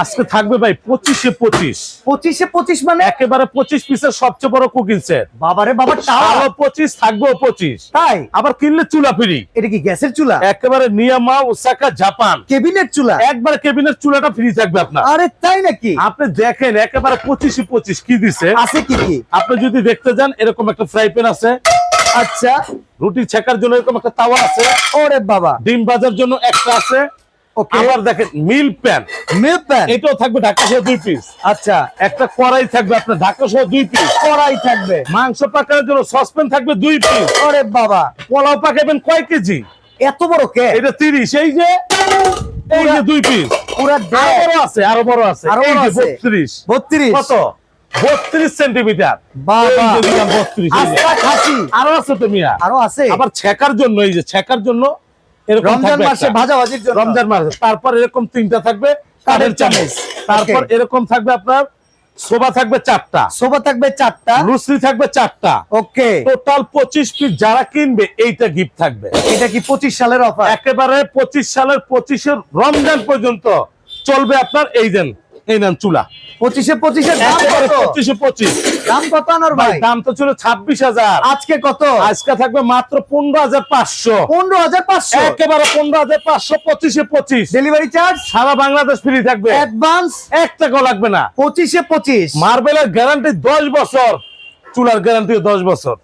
আজকে থাকবে ভাই পঁচিশে পঁচিশ। পঁচিশে পঁচিশ মানে? একেবারে পঁচিশ পিসের সবচেয়ে বড় কুকিং সেট বাবারে বাবা টাওয়ার পঁচিশ থাকবে পঁচিশ। তাই? আবার কিনলে চুলা ফ্রি। এটা কি গ্যাসের চুলা? একেবারে নিয়ামা ওসাকা জাপান। কেবিনেট চুলা? একবার কেবিনের চুলাটা ফ্রি থাকবে আপনার। আরে তাই নাকি? আপনি দেখেন একেবারে পঁচিশে পঁচিশ কি দিছে? আছে কি কি? আপনি যদি দেখতে যান এরকম একটা ফ্রাই প্যান আছে। আচ্ছা। রুটি ছেকার জন্য এরকম একটা তাওয়া আছে। ওরে বাবা। ডিম ভাজার জন্য একটা আছে। আবার দেখেন মিল প্যান মিল্ক প্যান এটাও থাকবে ঢাকা সহ দুই পিস আচ্ছা। একটা কড়াই থাকবে আপনার ঢাকা সহ দুই পিস কড়াই থাকবে। মাংস পাকানোর জন্য সসপ্যান থাকবে দুই পিস ওরে বাবা। পোলাও পাকাবেন কয় কেজি? এত বড় কে এটা তিরিশ। এই যে এই যে দুই পিস পুরা আরও বড় আছে আরও বড় আছে। আরও বড় আছে। বত্রিশ। বত্রিশ। কত? বত্রিশ সেন্টিমিটার বাবা। এই যে দিলাম 32 এই যে। আস্তা খাসি। আরও আছে তো মিয়া। আরও আছে। আবার ছেকার জন্য এই যে ছেকার জন্য রমজান মাসে ভাজাভাজির ভাজা জন্য। রমজান মাসে তারপর এরকম তিনটা থাকবে কাঠের চামচ। তারপর এরকম থাকবে আপনার সোবা থাকবে চারটা। সোবা থাকবে চারটা। লুসি থাকবে চারটা। ওকে। টোটাল পঁচিশ পিস যারা কিনবে এইটা গিফট থাকবে। এটা কি পঁচিশ সালের অফার একেবারে পঁচিশ সালের পঁচিশের রমজান পর্যন্ত চলবে আপনার এই দেন। এই নেন চুলা। পঁচিশে কত? পঁচিশে পঁচিশ। দাম কত আনোর ভাই? দাম তো ছিল ছাব্বিশ হাজার। আজকে কত? আজকে থাকবে মাত্র পনেরো হাজার পাঁচশো। পনেরো হাজার পাঁচশো? একেবারে পনেরো হাজার পাঁচশো পঁচিশে পঁচিশ। ডেলিভারি চার্জ সারা বাংলাদেশ ফ্রি থাকবে। অ্যাডভান্স এক টাকাও লাগবে না। পঁচিশে পঁচিশ। মার্বেলের গ্যারান্টি দশ বছর। চুলার গ্যারান্টি দশ বছর।